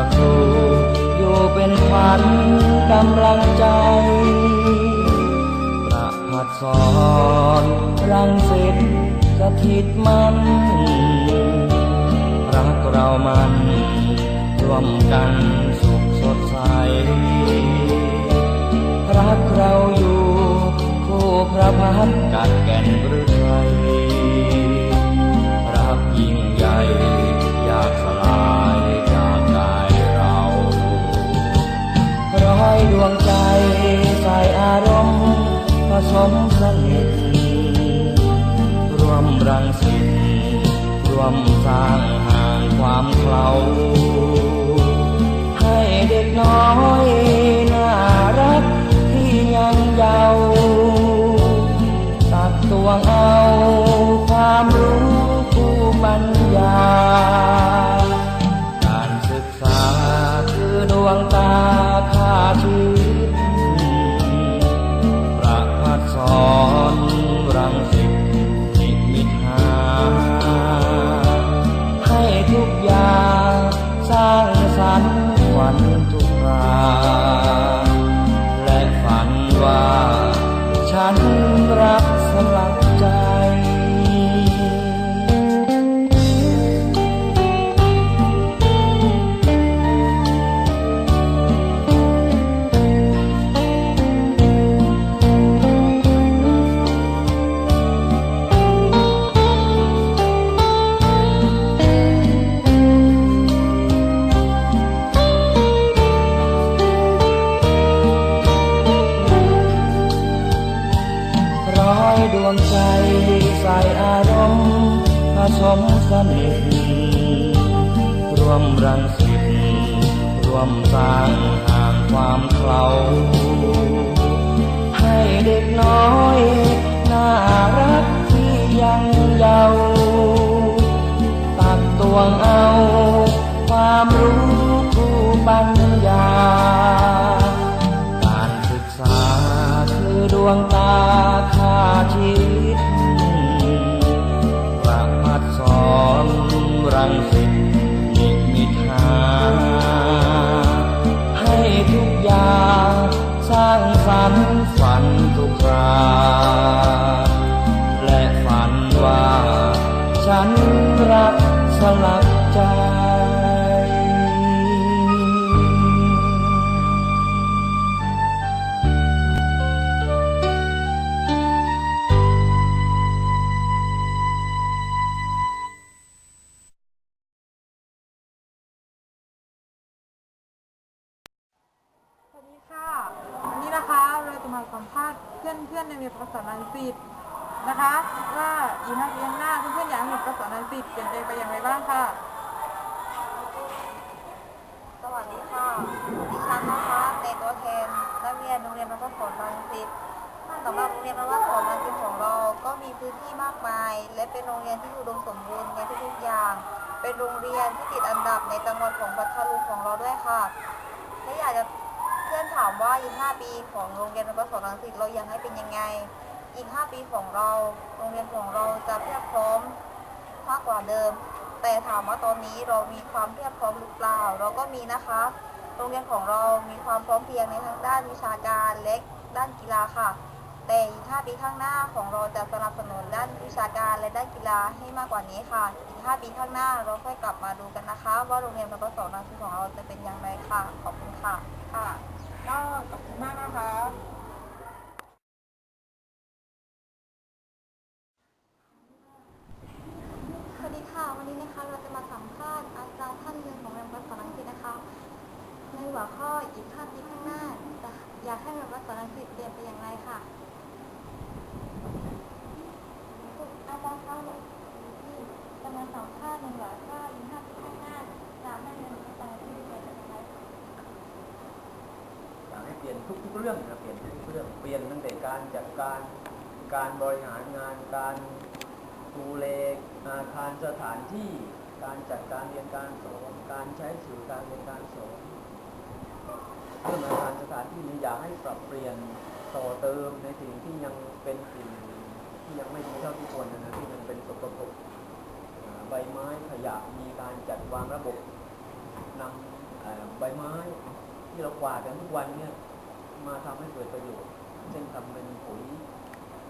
ระครูอยู่เป็นขวัญกำลังใจ ประพัดสอนรังสิตสถิตมันรักเรามันร่วมกันสุขสดใส รักเราอยู่คู่พระพักตร์กัดแก่นหรือไทย รังสิตรวมสร้างห่างความเคลาให้เด็กน้อย มรังสิตรวมสร้างห่างความเคลาให้เด็กน้อยน่ารักที่ยังเยาว์ตักตวงเอาความรู้ มาสัมภาษณ์เพื่อนเพื่อนในเรียนภาษาอังกฤษนะคะว่าอีกห้าปีข้างหน้าเพื่อนๆอยากให้ภาษาอังกฤษเปลี่ยนแปลงไปอย่างไรบ้างค่ะสวัสดีค่ะดิฉันนะคะในตัวแทนนักเรียนโรงเรียนพระพุทธศรังสิตสำหรับโรงเรียนพระพุทธศรังสิตของเรา ก็มีพื้นที่มากมาย และเป็นโรงเรียนที่อุดมสมบูรณ์ในทุกๆอย่าง เป็นโรงเรียนที่ติดอันดับในจังหวัดของพัทลุงของเราด้วยค่ะและอยากจะ พื่อนถามว่าอีก 5 ปีของโรงเรียนพระพุทธศรังสิตเราอยากให้เป็นยังไง อีก 5 ปีของเรา โรงเรียนของเราจะเพียบพร้อมมากกว่าเดิม แต่ถามว่าตอนนี้เรามีความเพียบพร้อมหรือเปล่า เราก็มีนะคะ โรงเรียนของเรามีความพร้อมเพียงในทั้งด้านวิชาการและด้านกีฬาค่ะ แต่อีก 5 ปีข้างหน้าของเราจะสนับสนุนด้านวิชาการและด้านกีฬาให้มากกว่านี้ค่ะ อีก 5 ปีข้างหน้าเราค่อยกลับมาดูกันนะคะ ว่าโรงเรียนพระปสนังสีของเราจะเป็นอย่างไรค่ะ ขอบคุณค่ะ ค่ะ ก็ขอบคุณมากนะคะ สวัสดีค่ะ วันนี้นะคะเราจะมาสัมภาษณ์อาจารย์ท่านหนึ่งของโรงเรียนวัดสอนรังสิตนะคะ ในหัวข้ออีกห้าปีข้างหน้าจะอยากให้โรงเรียนวัดสอนรังสิตเปลี่ยนไปอย่างไรค่ะอาจารย์คะที่จะมาสัมภาษณ์ในหัวข้ออีกห้าปีข้างหน้าจะให้โรงเรียนวัดสอนรังสิตเปลี่ยนไปอย่างไรคะ อยากให้เป ลี่ยนทุกๆเรื่องนะเปลี่ยนทุกๆเรื่องเปลี่ยนตั้งแต่การจัดการการบริหารงานการดูแลอาคารสถานที่การจัดการเรียนการสอนการใช้สื่อการเรียนการสอนเรื่องอาคารสถานที่นี้อยากให้ปรับเปลี่ยนต่อเติมในสิ่งที่ยังเป็นสิ่งที่ยังไม่ดีเท่าที่ควรนะนะที่ยังเป็นสกปรกใบไม้ขยะมีการจัดวางระบบนำใบไม้ที่เรากวาดกันทุกวันเนี่ย มาทำให้เกิดประโยชน์ เช่นทำเป็นปุ๋ย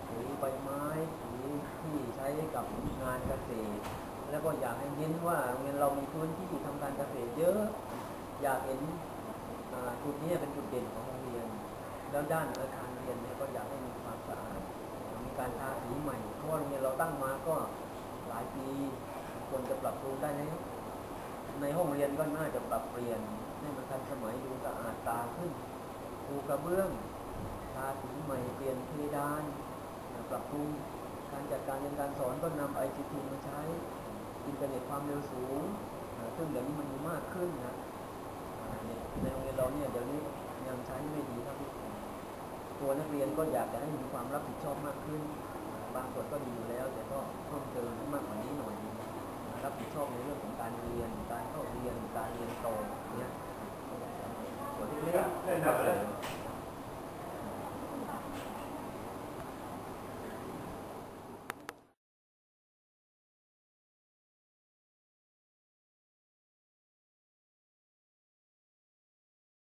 ปุ๋ยใบไม้ปุ๋ยที่ใช้กับงานเกษตร แล้วก็อยากให้เน้นว่าโรงเรียนเรามีพื้นที่ทำการเกษตรเยอะ อยากเห็นจุดนี้เป็นจุดเด่นของโรงเรียน แล้วด้านอาคารเรียนเนี่ยก็อยากให้มีความสะอาดมีการทาสีใหม่เพราะโรงเรียนเราตั้งมาก็หลายปีควรจะปรับปรุงได้แล้วในห้องเรียนก็น่าจะปรับเปลี่ยนให้มันทันสมัยดูสะอาดตาขึ้น ปูกระเบื้องทาสีใหม่เปลี่ยนเพดานปรับปรุงการจัดการเรียนการสอนก็นำไอซีทีมาใช้อินเทอร์เน็ตความเร็วสูงซึ่งเดี๋ยวนี้มันมีมากขึ้นนะในโรงเรียนเราเนี่ยเดี๋ยวนี้ยังใช้ไม่ดีเท่าที่ควรตัวนักเรียนก็อยากจะให้มีความรับผิดชอบมากขึ้น บางส่วนก็ดีอยู่แล้ว แต่ก็เพิ่มเติมมากกว่านี้หน่อยรับผิดชอบในเรื่องของการเรียน การเข้าเรียน การเรียนต่อเนี่ย 你看看你